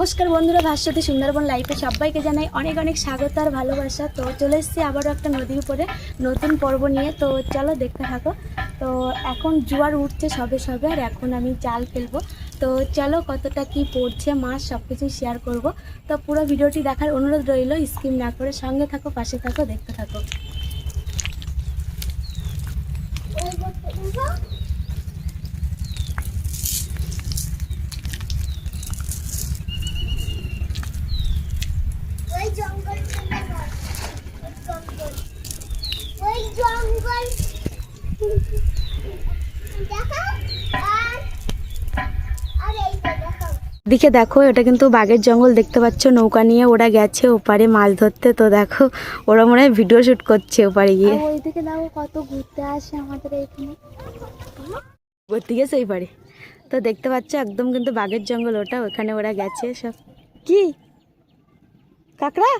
নমস্কার বন্ধুরা, ভাস্বতী সুন্দরবন লাইফে সবাইকে জানাই অনেক অনেক স্বাগত আর ভালোবাসা। তো চলে এসেছি আবারও একটা নদীর উপরে, নতুন পর্ব নিয়ে। তো চলো দেখতে থাকো। তো এখন জোয়ার উঠছে সবে সবে, আর এখন আমি জাল ফেলব। তো চলো কতটা কি পড়ছে মাছ সব কিছু শেয়ার করব। তো পুরো ভিডিওটি দেখার অনুরোধ রইল স্কিম না করে সঙ্গে থাকো, পাশে থাকো, দেখতে থাকো ওই জঙ্গল জঙ্গল ওই জঙ্গল দেখো আর আর এই তো দেখো দিকে দেখো এটা কিন্তু বাঘের জঙ্গল দেখতে পাচ্ছ। নৌকা নিয়ে ওরা গেছে ওপারে মাছ ধরতে। তো দেখো ওরা মনে হয় ভিডিও শুট করছে ওপারে গিয়ে। দেখো কত ঘুরতে আসে আমাদের এখানে। ঘুরতে গেছে ওই পারে তো দেখতে পাচ্ছ একদম কিন্তু বাঘের জঙ্গল ওটা ওখানে ওরা গেছে সব। কি? কাকড়া?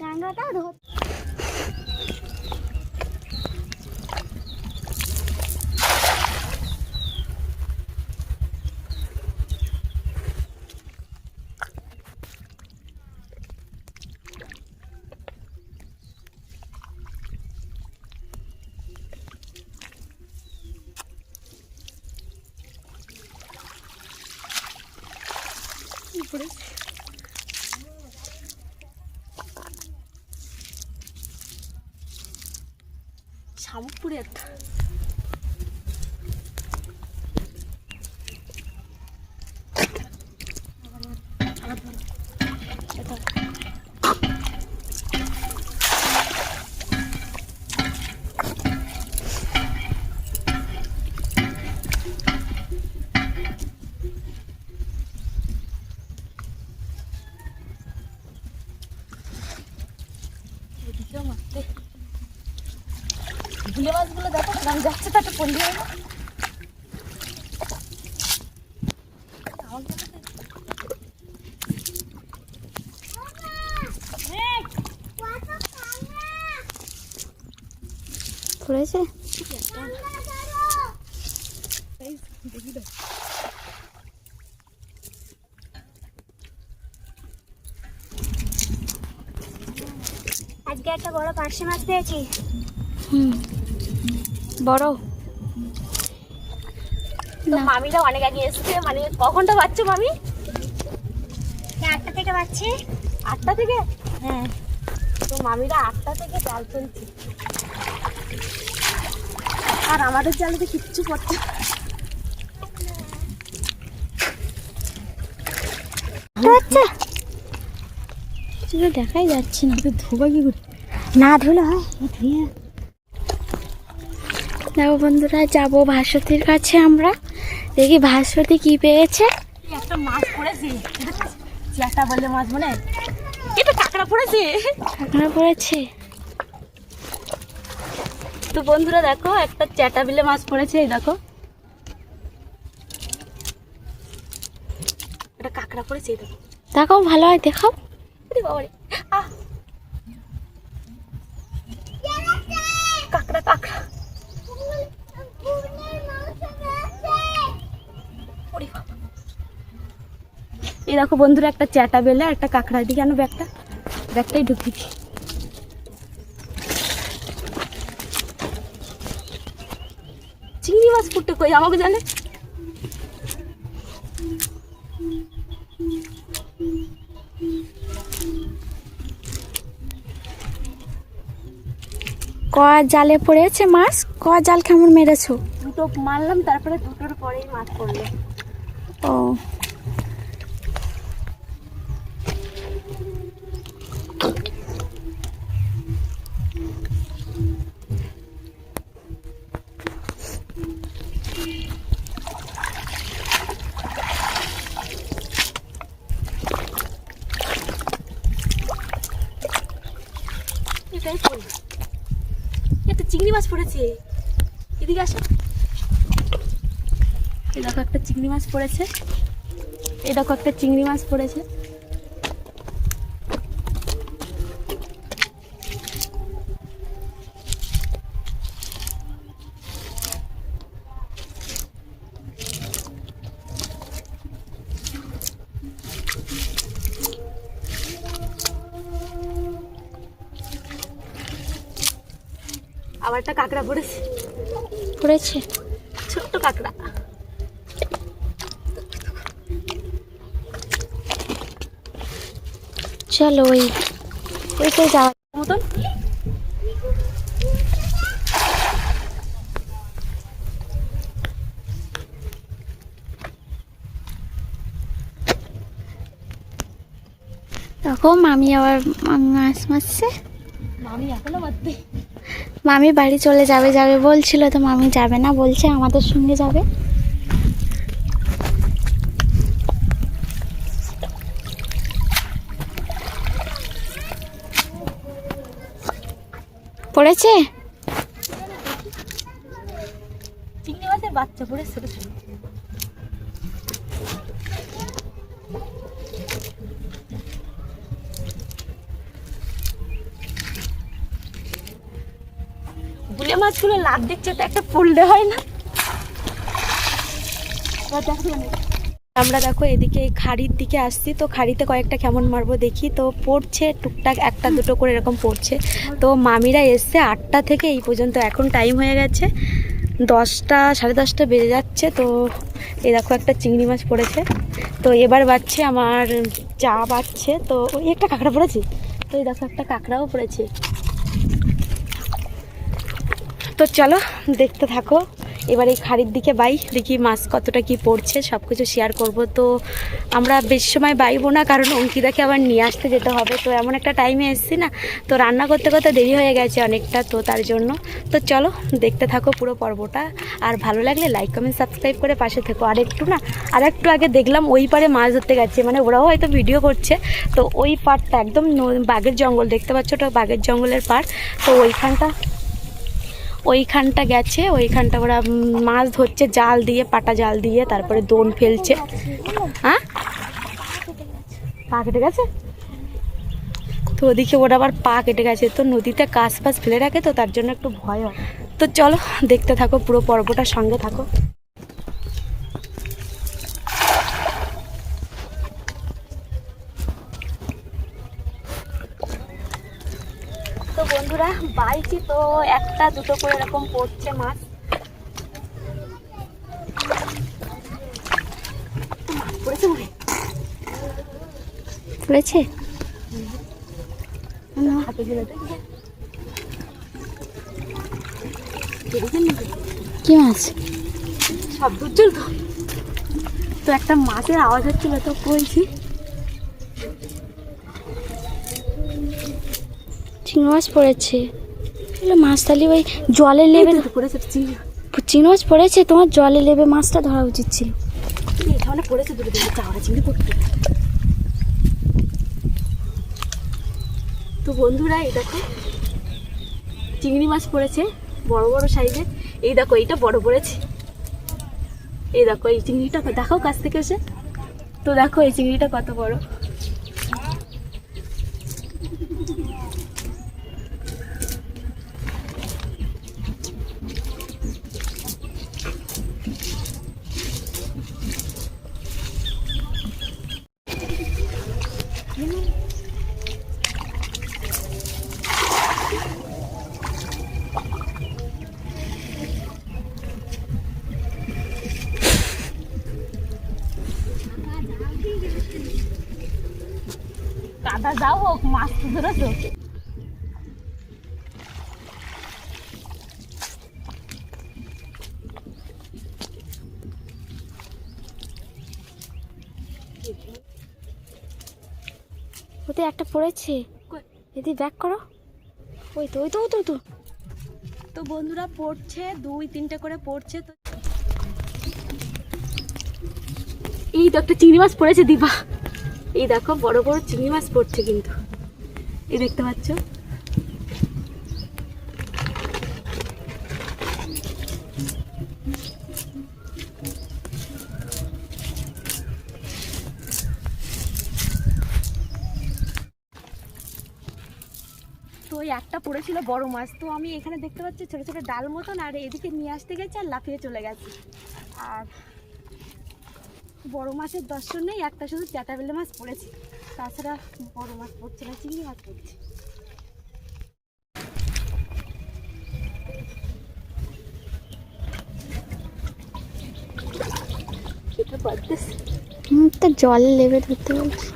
কাঁকড়াটা ধর শামুকপুরে একটা এদিকেও মারতে ভুলে মাছগুলো দেখো নাম যাচ্ছে তাতে পড়লি না পড়েছে আজকে একটা বড় পার্শে মাছ পেয়েছি। হুম। বড়? মামিরা অনেক আগে এসছে মানে কখনটা পাচ্ছ মামি? আটটা থেকে পাচ্ছি? আটটা থেকে? হ্যাঁ। তো মামিরা আটটা থেকে জাল ফেলছে আর আমাদের জালেতে কিচ্ছু পড়ছে না। আচ্ছা দেখাই যাচ্ছে না। ধোবা কি করে না ধুলে হয় ধুয়ে। দেখো বন্ধুরা যাব ভাস্বতীর কাছে আমরা। দেখি ভাস্বতী কি পেয়েছে। একটা মাছ পড়েছে। চ্যাটা বলে মাছ মনে? এটা কাঁকড়া পড়েছে। কাঁকড়া পড়েছে? তো বন্ধুরা দেখো একটা চ্যাটা বিলে মাছ পড়েছে এই দেখো। এটা কাঁকড়া পড়েছে এই দেখো। দেখাও ভালো হয় দেখাও। কাঁকড়া কাঁকড়া। এই দেখো বন্ধুরা একটা চ্যাটা বেলে একটা কাঁকড়া দিকে কেন ব্যাগটা। ব্যাগটাই ঢুকিয়ে দিই চিংড়ি মাছ ফুটে কই আমাকে জানে? ক জালে পড়েছে মাছ? ক জাল কেমন মেরেছো? দুটো মারলাম তারপরে দুটোর পরেই মাছ পড়ল। ও। পড়েছে এদিকে আসো। এই দেখো একটা চিংড়ি মাছ পড়েছে। এই দেখো একটা চিংড়ি মাছ পড়েছে। আবার একটা কাঁকড়া পড়েছে। পড়েছে? ছোট্ট কাঁকড়া। চলো ওই ওইটাই যাওয়া মতন। দেখো মামি আবার মামি মাছ মারছে। মামি এখনও মারতে মামি বাড়ি চলে যাবে যাবে বলছিল তো মামি যাবে না, বলছে আমাদের সঙ্গে যাবে। পড়েছে? বাচ্চা পড়ে মাছগুলো লাভ দিচ্ছে তো একটা পড়লে হয় না? আমরা দেখো এদিকে এই খাড়ির দিকে আসছি তো খাড়িতে কয়েকটা কেমন মারবো দেখি। তো পড়ছে টুকটাক একটা দুটো করে এরকম পড়ছে। তো মামিরা এসছে আটটা থেকে এই পর্যন্ত এখন টাইম হয়ে গেছে। দশটা সাড়ে দশটা বেজে যাচ্ছে তো এই দেখো একটা চিংড়ি মাছ পড়েছে। তো এবার বাচ্চে আমার চা বাচ্চে তো ওই একটা কাঁকড়া পড়েছে। তো এই দেখো একটা কাঁকড়াও পড়েছে। তো চলো, দেখতে থাকো। এবার এই খাড়ির দিকে বাই, দেখি মাছ কতটা কি পড়ছে সব কিছু শেয়ার করব। তো আমরা বেশি সময় বাইবো না, কারণ অঙ্কিতাকে আবার নিয়ে আসতে যেতে হবে। তো এমন একটা টাইমে এসছি না, তো রান্না করতে করতে দেরি হয়ে গেছে অনেকটা, তো তার জন্য। তো চলো, দেখতে থাকো পুরো পর্বটা। আর ভালো লাগলে লাইক কমেন্ট সাবস্ক্রাইব করে পাশে থেকো। আর একটু না, আর একটু আগে দেখলাম ওই পারে মাছ ধরতে গেছে মানে ওরাও হয়তো ভিডিও করছে। তো ওই পাড়টা একদম বাঘের জঙ্গল, দেখতে পাচ্ছ ওটা বাঘের জঙ্গলের পাড় তো ওইখানটা ওইখানটা গেছে, ওইখানটা ওরা মাছ ধরছে, জাল দিয়ে, পাটা জাল দিয়ে, তারপরে দোন ফেলছে। হ্যাঁ? পা কেটে গেছে? তো ওদিকে ওরা আবার পা কেটে গেছে, তো নদীতে কাজ ফাজ ফেলে রাখে তো তার জন্য একটু ভয় হয়। তো চলো, দেখতে থাকো পুরো পর্বটার সঙ্গে থাকো। তো বন্ধুরা বাইছি তো একটা দুটো করে এরকম পড়ছে মাছ। পড়েছে? কি মাছ? শব্দ হচ্ছিল তো তো একটা মাছের আওয়াজ হচ্ছিল তো বলছি চিংড়ি মাছ পড়েছে। এগুলো মাছ তাহলে ওই জলে লেবে চিংড়ি মাছ পড়েছে তোমার জলে লেবে মাছটা ধরা উচিত ছিল। এখানে পড়েছে চাওড়া চিংড়ি পড়তে। তো বন্ধুরা এই দেখো চিংড়ি মাছ পড়েছে বড় বড় সাইজের। এই দেখো এইটা বড় পড়েছে। এই দেখো এই চিংড়িটা দেখাও কাছ থেকে এসে। তো দেখো এই চিংড়িটা কত বড়। কাদা যাও হোক মাছ তো ধরেছো ওতে একটা পড়েছে? এদি ব্যাক করো। ওই তো ওই তো তো তো। তো বন্ধুরা পড়ছে দুই তিনটে করে পড়ছে তো এই তো একটা চিংড়ি মাছ পড়েছে দিবা। এই দেখো, বড় বড় চিংড়ি মাছ পড়ছে কিন্তু। এই দেখতে পাচ্ছ? তো ওই একটা পড়েছিল বড় মাছ। তো আমি এখানে দেখতে পাচ্ছি ছোটো ছোটো ডাল মতন, আর এদিকে নিয়ে আসতে গেছে আর লাফিয়ে চলে গেছে। আর বড় মাছের দর্শন নেই একটা শুধু বেলে মাছ পড়েছে। তাছাড়া বড় মাছ পড়ছে না চিংড়ি মাছ পড়ছে। তো জল লেবে ধরতে বলছি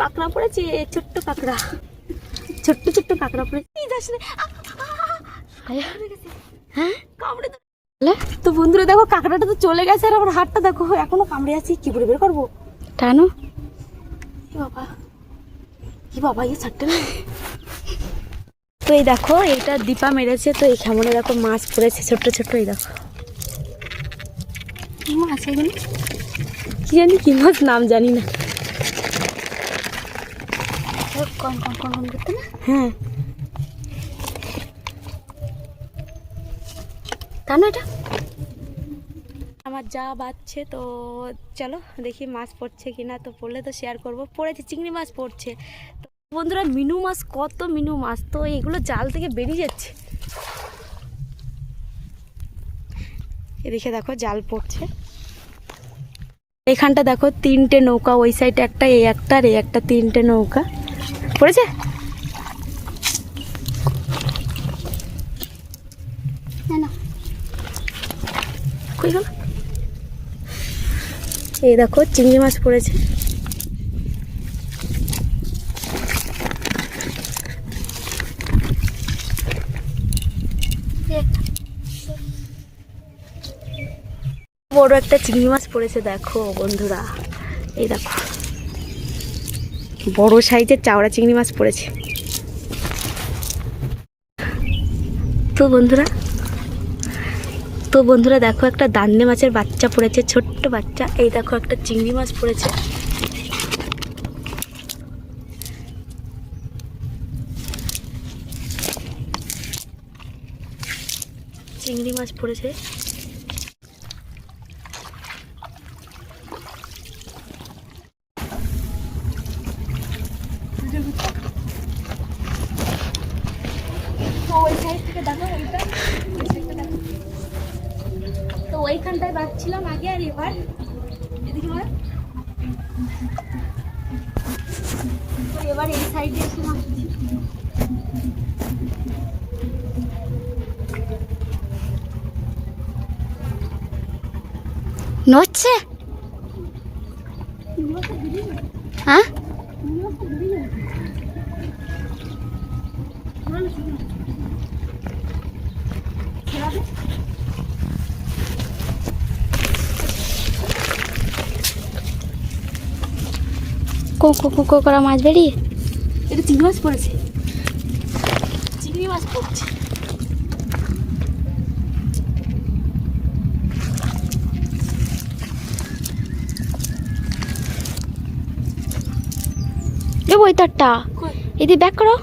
কাঁকড়া পড়েছে ছোট্ট কাঁকড়া। ছোট্ট ছোট্ট কাঁকড়া পড়েছে। হ্যাঁ? কামড়ে তো বন্ধুরা দেখো কাঁকড়াটা তো চলে গেছে আর আমার হাতটা দেখো এখনও কামড়ে আছি কি করে বের করব? টানো। কি বাবা? কি বাবা এই ছাড়তে না। তো এই দেখো এটা দীপা মেরেছে তো এই খেমনে দেখো মাছ পড়েছে ছোট্ট ছোট্ট এই দেখো। কি মাছ এগুলো? কি জানি কি মাছ নাম জানি না। কন কন কন কন করতে না? হ্যাঁ। টানো এটা? আমার যা বাচ্ছে তো চলো দেখি মাছ পড়ছে কিনা, তো পড়লে তো শেয়ার করব। পড়েছে, চিংড়ি মাছ পড়ছে। তো বন্ধুরা, মিনু মাছ, কত মিনু মাছ? তো এগুলো জাল থেকে বেরিয়ে যাচ্ছে। এদিকে দেখো জাল পড়ছে। এখানটা দেখো তিনটে নৌকা, ওই সাইডে একটা এই একটা, আর এই একটা তিনটে নৌকা। পড়েছে? এই দেখো, চিংড়ি মাছ পড়েছে। বড় একটা চিংড়ি মাছ পড়েছে, দেখো বন্ধুরা। এই দেখো। বড় সাইজের চাওড়া চিংড়ি মাছ পড়েছে। তো বন্ধুরা তো বন্ধুরা দেখো একটা দান্নে মাছের বাচ্চা পড়েছে, ছোট্ট বাচ্চা। এই দেখো একটা চিংড়ি মাছ পড়েছে। চিংড়ি মাছ পড়েছে তো ওই সাইড থেকে দেখো ওইটা ওই সাইডটা দেখো তো ওইখানটায় বাঁধছিলাম আগে আর এবার এদিকে বল তো এবার এই সাইডে এসে মারছি নড়ছে হ্যাঁ কো কো কো কো করা মাছ বেরিয়ে? এটা চিংড়ি মাছ পড়েছে। চিংড়ি মাছ পড়ছে। দেবো ওই তারটা। কই? এদিকে ব্যাক করো।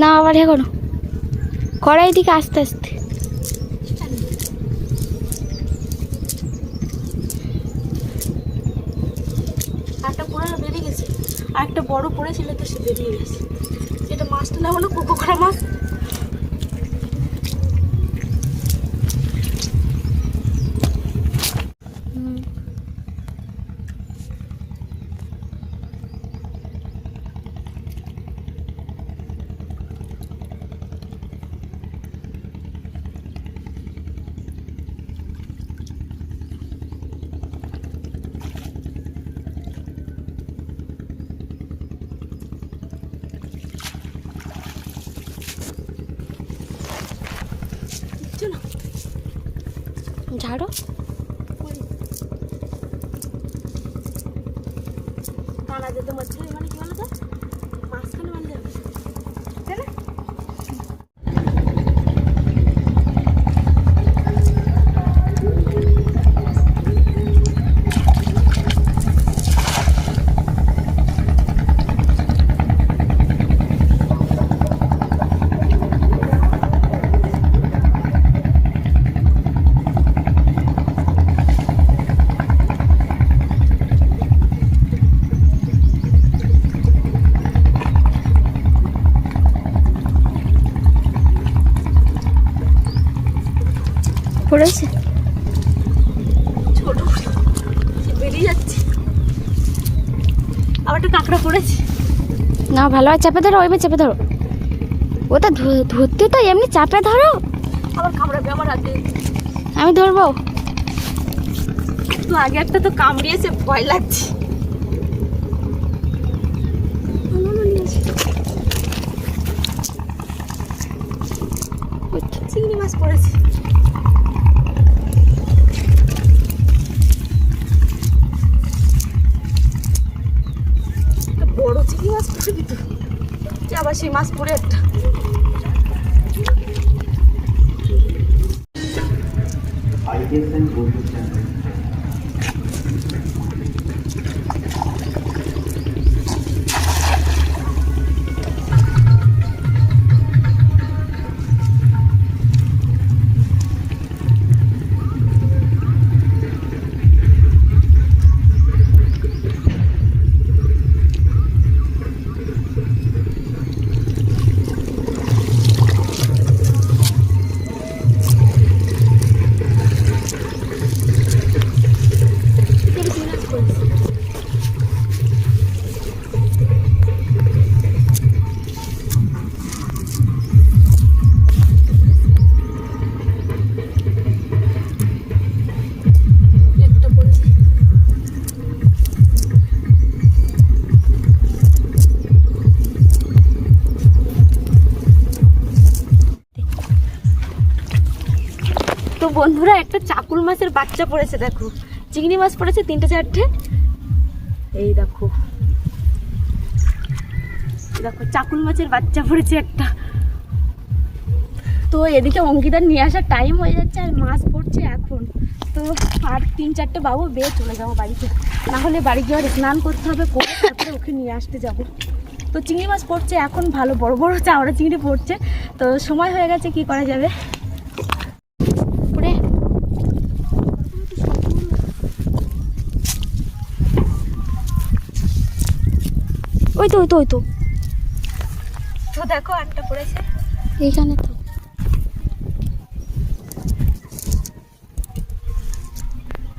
না আবার হে করো করা এদিকে আস্তে আস্তে। একটা পুরো বেরিয়ে গেছে। আর একটা বড় পড়েছিল তো সে বেরিয়ে গেছে। এটা মাছটা না হলো কোকো করা মাছ? ঝাড়ো টানা যেতে মাঝখানে ভালো আর চেপে ধরো ওইবার চেপে ধরো। ওটা ধ- ধরতে তো এমনি চাপে ধরো। আবার কামড়াবে আমার হাতে আমি ধরবো। তো আগে একটা তো কামড়িয়েছে ভয় লাগছে। চিংড়ি মাছ পড়েছে। মাছ সেই মাছ পড়ে একটা। বন্ধুরা, একটা চাকুল মাছের বাচ্চা পড়েছে, দেখো। চিংড়ি মাছ পড়েছে তিনটে চারটে। এই দেখো। দেখো, চাকুল মাছের বাচ্চা পড়েছে একটা। তো এদিকে অঙ্কিতার নিয়ে আসার টাইম হয়ে যাচ্ছে আর মাছ পড়ছে এখন। তো আর তিন চারটে বাবু বেয়ে চলে যাব বাড়িতে। না হলে বাড়ি গিয়ে স্নান করতে হবে, করে তারপরে ওকে নিয়ে আসতে যাব। তো চিংড়ি মাছ পড়ছে এখন, ভালো, বড় বড় চাওড়া চিংড়ি পড়ছে। তো সময় হয়ে গেছে, কি করা যাবে পরে ওই তো ওই তো ওই তো। তো দেখো আটটা পড়েছে। এইখানে তো।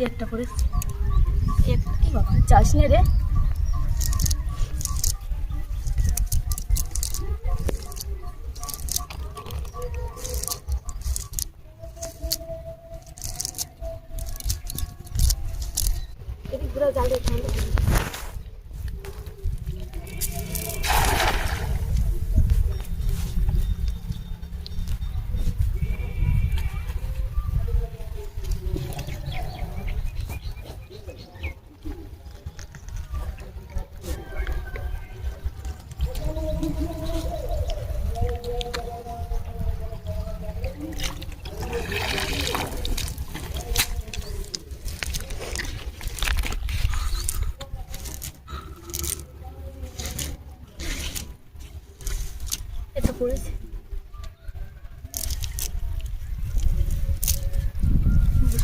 একটা পড়েছে। এক কি বাবা চাষ নে রে।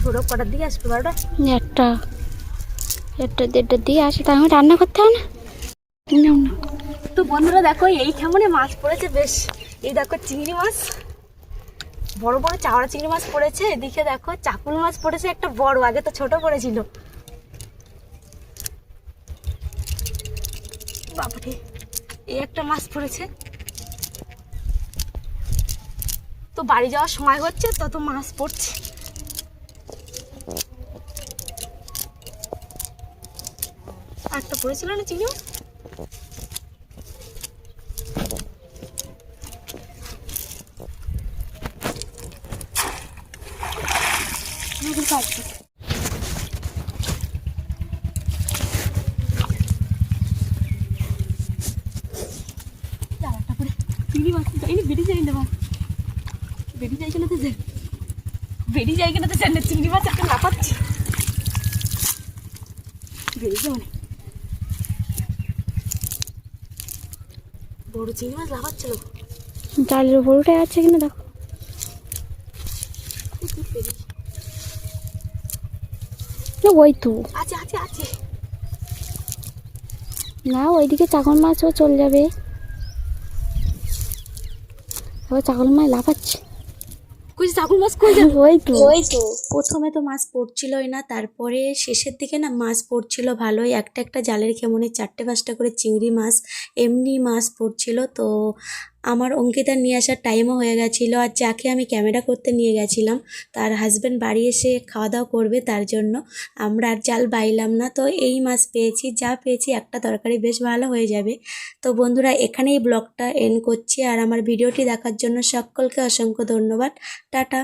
সৌরভ কটার দিকে আসবে বারোটা? একটা। একটা দেড়টা দিয়ে আসে তা আমি রান্না করতে হবে না? তো বন্ধুরা দেখো এই কেমনে মাছ পড়েছে বেশ। এই দেখো চিংড়ি মাছ। বড় বড় চাওড়া চিংড়ি মাছ পড়েছে এদিকে দেখো চাকুল মাছ পড়েছে একটা বড় আগে তো ছোট পড়েছিল। বাবারে এই একটা মাছ পড়েছে। তো বাড়ি যাওয়ার সময় হচ্ছে তত মাছ পড়ছে। একটা পড়েছিল না চিংড়ি মাছ? নদীর পাড় থেকে। যাও একটা করে চিংড়ি মাছ যাইনি বেরিয়ে যাই না বাবা। বেরিয়ে যাই কিনা তো যাই বেরিয়ে যাই কিনা তো জানি না চিংড়ি মাছ একটা লাফাচ্ছি বেরিয়ে যাও না বড় চিংড়ি মাছ লাফাচ্ছিল। জালের উপর উঠে আছে কিনা দেখো। ওই তো। আছে আছে আছে। না ওইদিকে চাকল মাছও চলে যাবে। ও চাকল মাছ লাফাচ্ছে। ঠাকুর মাছ কই যাবে ওই তো। ওই তো। প্রথমে তো মাছ পড়ছিলই না তারপরে শেষের দিকে না মাছ পড়ছিল ভালোই। একটা একটা জালের খেমনে চারটে পাঁচটা করে চিংড়ি মাছ এমনি মাছ পড়ছিল। তো আমার অঙ্কিতা নিয়ে আসার টাইমও হয়ে গেছিল আর যাকে আমি ক্যামেরা করতে নিয়ে গেছিলাম, তার হাজব্যান্ড বাড়ি এসে খাওয়া দাওয়া করবে তার জন্য। আমরা আর জাল বাইলাম না, তো এই মাস পেয়েছি, যা পেয়েছি একটা তরকারি বেশ ভালো হয়ে যাবে। তো বন্ধুরা, এখানেই ব্লগটা এন্ড করছি আর আমার ভিডিওটি দেখার জন্য সকলকে অসংখ্য ধন্যবাদ। টাটা।